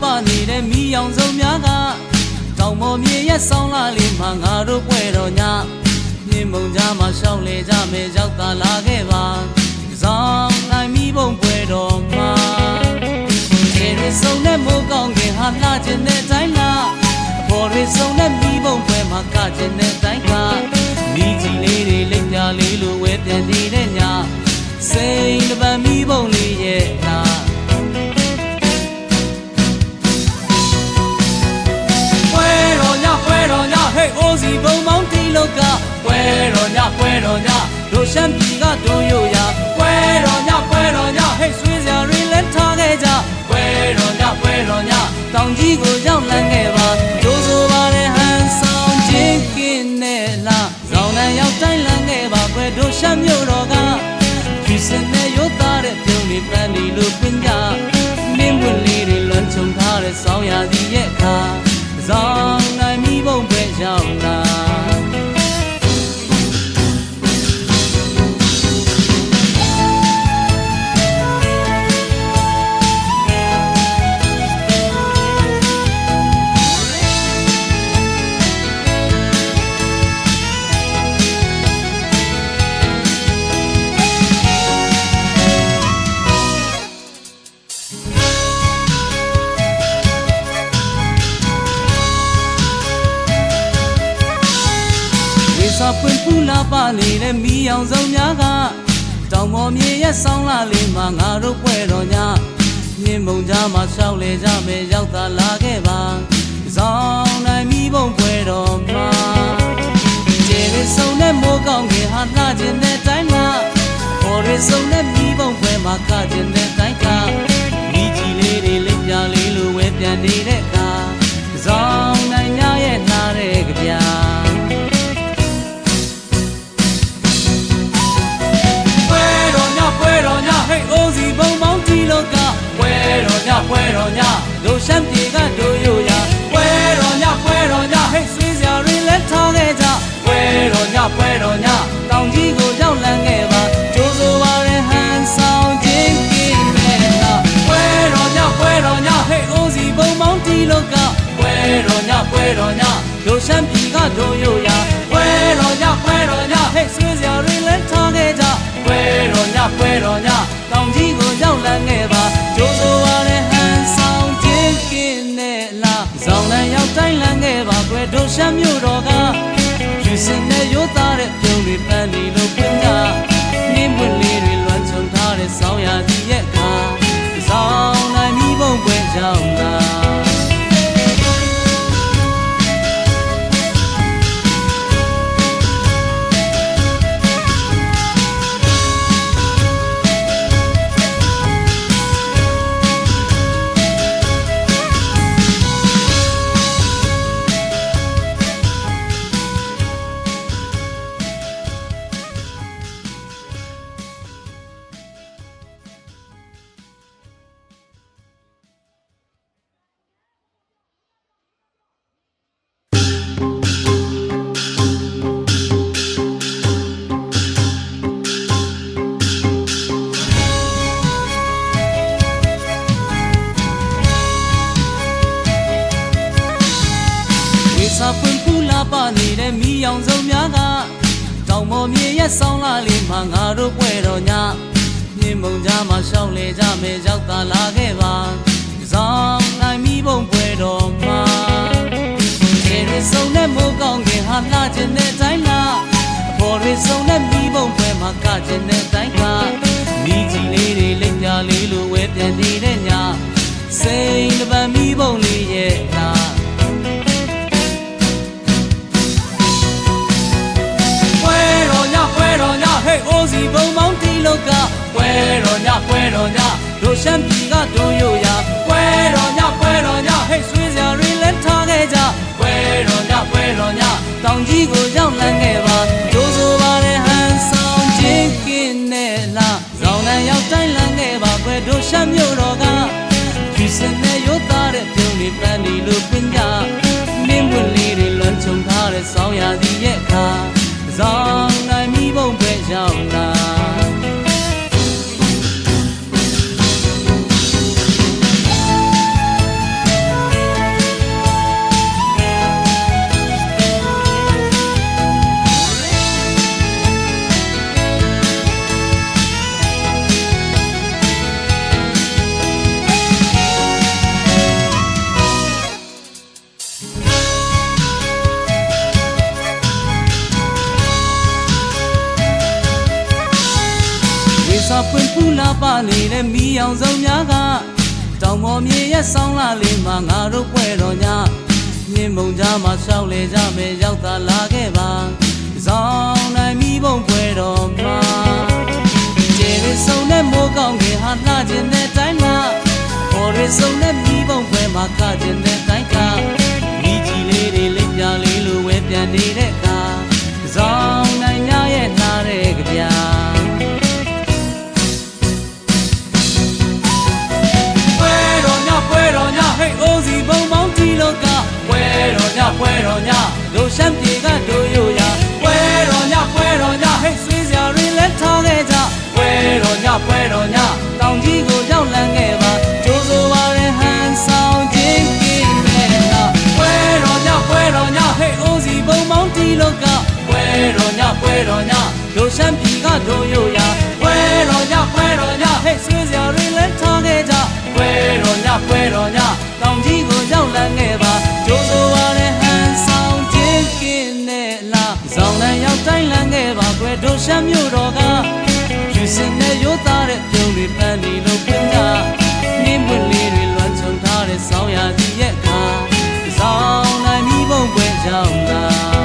စာပွင့်ပူလာပါနေတဲ့မိအောင်စုံများကတောင်ပေါ်မြေရဲ့ဆောင်းလာလေးမှာငါတို့ပွဲတော်ညမြင်မုံကြမှာရှောင်းလေကြမယ်ရောက်တာလာခဲ့ပါဇောင်းနိုင်မိဘုံပွဲတော်မှာခြေရစုံနဲ့မိုးကောင်းခင်ဟာလှခြင်းတဲ့တိုင်းလားအဖော်ရစုံနဲ့မိဘုံပွဲမှာကခြင်းတဲ့တိုင်းကမိကြီးလေးတွေလက်ပြလေးလိုဝဲပြန်နေတဲ့ညစိန်တပံမိဘုံ ပွဲတော်ညတို့ရှမ်းပြည်ကတို့ရိုရပွဲတော်ညပွဲတော်ညဟေးဆွေးစရာတွေလည်းထားခဲ့ကြပွဲတော်ညပွဲတော်ညတောင်ကြီးကိုရောက်လန်းခဲ့ပါဒိုးဆိုပါတဲ့ဟန်ဆောင်ချင်းကင်းနဲ့လာဇောင်းနဲ့ရောက်တိုင်းလန်းခဲ့ပါပွဲတို့ရှမ်းမြို့ စာပွင့်ပူလာပါနေတဲ့မိအောင်စုံများကတောင်ပေါ်မြေရဲ့ဆောင်းလာလေးမှာငါတို့ပွဲတော်ညမြင်မုံကြမှာရှောက်လေကြမယ်ရောက်တာလာခဲ့ပါဇောင်းနိုင်မိဘုံပွဲတော်မှာခြေရစုံနဲ့မိုးကောင်းခင်ဟာလှခြင်းတဲ့တိုင်းမှာပေါ်ရစုံနဲ့မိဘုံပွဲမှာကခြင်းတဲ့တိုင်းကမိကြီးလေးတွေလက်ပြလေးလိုဝဲပြန်နေတဲ့အခါဇောင်းနိုင်ညရဲ့နားတဲ့ကြပြာပွဲ တော်ညပွဲတော်ညဟေးအိုးစီဘုံမောင်းတီလောကပွဲတော်ညပွဲတော်ညတို့ရှမ်းပြည်ကတို့ရိုရပွဲတော်ညပွဲတော်ညဟေးဆွေးစရာတွေလည်းထားခဲ့ကြပွဲတော်ညပွဲတော်ညတောင်ကြီးကိုရောက်လန်းခဲ့ပါကျိုးဆိုပါရဲ့ဟန်ဆောင်ခြင်းကင်းမဲ့လားပွဲတော်ညပွဲတော်ညဟေးအိုးစီဘုံမောင်းတီလောကပွဲတော်ညပွဲတော်ညတို့ရှမ်းပြည်ကတို့ရို တောင်ပေါ်မြေရဲ့ဆောင်းလာလေးမှာငါတို့ပွဲတော်ညမြင်မုံကြမှာရှောင်းလေကြမယ်ရောက်တာလာခဲ့ပါဇောင်းနိုင်မိဘုံပွဲတော်မှာခြေရစုံနဲ့မိုးကောင်း လောကပွဲတော်ညပွဲတော်ညတို့ရှမ်းပြည်ကတို့ရိုရပွဲတော်ညပွဲတော်ညဟေး လာပနေတဲ့မီးအောင်စုံများကတောင်ပေါ်မြေရဲ့ဆောင်းလာလေးမှာငါတို့ပွဲတော်ညမြင်းမုံကြားမှာရှောက်လေကြမယ်ရောက်သာလာခဲ့ပါဇောင်းနိုင်မီးပုံပွဲတော်မှာကျေရဆုံတဲ့မိုးကောင်းကင်ဟာလှခြင်းတဲ့တိုင်းမှာပေါ်ရဆုံတဲ့မီးပုံပွဲမှာကခြင်း ပွဲတော်ညလိုရှမ်းပြည်ကဒုံရိုရာပွဲတော်ညပွဲတော်ညဟဲ့ဆွေးစရာတွေလဲထားခဲ့ကြပွဲတော်ညပွဲတော်ညတောင်ကြီးကိုရောက်လာခဲ့ပါကြိုးစိုးပါနဲ့ဟန်ဆောင်ခြင်းကင်းနဲ့လားဇောင်းလန်ရောက်တိုင်းလန်ခဲ့ပါပွဲတို့ရှမ်းမြို့တော်ကယူစင်နဲ့ရိုးသားတဲ့ပြုံးတွေပန်းနေလို့ပြင်းတာနေမွေလေးတွေလွမ်းချုံထားတဲ့ဆောင်းရာကြီးရဲ့ကားဇောင်းနိုင်မိဘုံပွဲကြောင့်လား